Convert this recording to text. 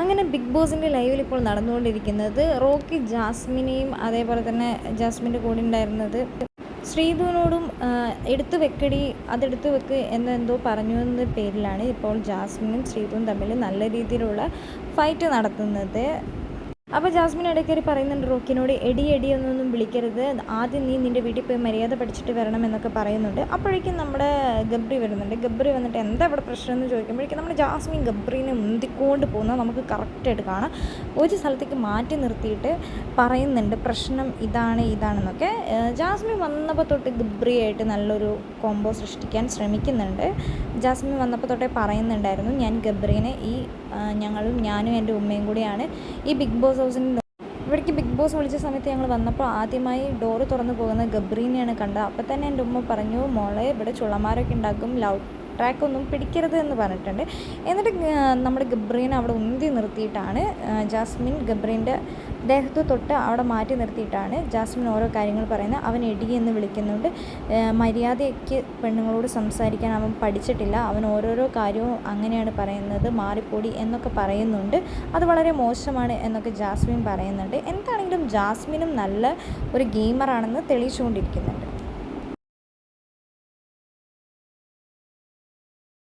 അങ്ങനെ ബിഗ് ബോസിന്റെ ലൈവിൽ ഇപ്പോൾ നടന്നുകൊണ്ടിരിക്കുന്നത് റോക്കി ജാസ്മിനെയും അതേപോലെ തന്നെ ജാസ്മിന്റെ കൂടെ ഉണ്ടായിരുന്നത്. ശ്രീധുവിനോടും എടുത്തു വെക്കടി അതെടുത്ത് വെക്ക് എന്നെന്തോ പറഞ്ഞു എന്ന പേരിലാണ് ഇപ്പോൾ ജാസ്മിനും ശ്രീധുവും തമ്മിൽ നല്ല രീതിയിലുള്ള ഫൈറ്റ് നടത്തുന്നത്. അപ്പോൾ ജാസ്മിൻ ഇടയ്ക്കേറി പറയുന്നുണ്ട് റോക്കിനോട് എടി എടി എന്നൊന്നും വിളിക്കരുത്. ആദ്യം നീ നിന്റെ വീട്ടിൽ പോയി മര്യാദ പഠിച്ചിട്ട് വരണം എന്നൊക്കെ പറയുന്നുണ്ട്. അപ്പോഴേക്കും നമ്മുടെ ഗബ്രി വരുന്നുണ്ട്. ഗബ്രി വന്നിട്ട് എന്താ ഇവിടെ പ്രശ്നം എന്ന് ചോദിക്കുമ്പോഴേക്കും നമ്മുടെ ജാസ്മിൻ ഗബ്രീനെ മുന്തിക്കൊണ്ട് പോകുന്നത് നമുക്ക് കറക്റ്റായിട്ട് കാണാം. ഒരു സ്ഥലത്തേക്ക് മാറ്റി നിർത്തിയിട്ട് പറയുന്നുണ്ട് പ്രശ്നം ഇതാണ് ഇതാണെന്നൊക്കെ. ജാസ്മിൻ വന്നപ്പോൾ തൊട്ട് ഗബ്രിയായിട്ട് നല്ലൊരു കോംബോ സൃഷ്ടിക്കാൻ ശ്രമിക്കുന്നുണ്ട്. ജാസ്മിൻ വന്നപ്പോൾ തൊട്ടേ പറയുന്നുണ്ടായിരുന്നു ഞാൻ ഗബ്രീനെ ഈ ഞങ്ങളും ഞാനും എന്റെ ഉമ്മയും കൂടിയാണ് ഈ ബിഗ് ബോസ് ഹൗസിൽ ഇവിടേക്ക് ബിഗ് ബോസ് വിളിച്ച സമയത്ത് ഞങ്ങൾ വന്നപ്പോൾ ആദ്യമായി ഡോറ് തുറന്നു പോകുന്ന ഗബ്രീനെയാണ് കണ്ടത്. അപ്പോൾ തന്നെ എന്റെ ഉമ്മ പറഞ്ഞു മോളെ ഇവിടെ ചുള്ളമാരൊക്കെ ഉണ്ടാക്കും. ലവ് ട്രാക്ക് ഒന്നും പിടിക്കരുത് എന്ന് പറഞ്ഞിട്ടുണ്ട്. എന്നിട്ട് നമ്മുടെ ഗബ്രീനെ അവിടെ ഉന്തി നിർത്തിയിട്ടാണ് ജാസ്മിൻ ഗബ്രീന്റെ ദേഹത്ത് തൊട്ട് അവിടെ മാറ്റി നിർത്തിയിട്ടാണ് ജാസ്മിൻ ഓരോ കാര്യങ്ങൾ പറയുന്നത്. അവൻ എടി എന്ന് വിളിക്കുന്നുണ്ട്. മര്യാദയ്ക്ക് പെണ്ണുങ്ങളോട് സംസാരിക്കാൻ അവൻ പഠിച്ചിട്ടില്ല. അവൻ ഓരോരോ കാര്യവും അങ്ങനെയാണ് പറയുന്നത് മാറിപ്പൊടി എന്നൊക്കെ പറയുന്നുണ്ട്. അത് വളരെ മോശമാണ് എന്നൊക്കെ ജാസ്മിൻ പറയുന്നുണ്ട്. എന്താണെങ്കിലും ജാസ്മിനും നല്ല ഒരു ഗെയിമറാണെന്ന് തെളിയിച്ചുകൊണ്ടിരിക്കുന്നുണ്ട്.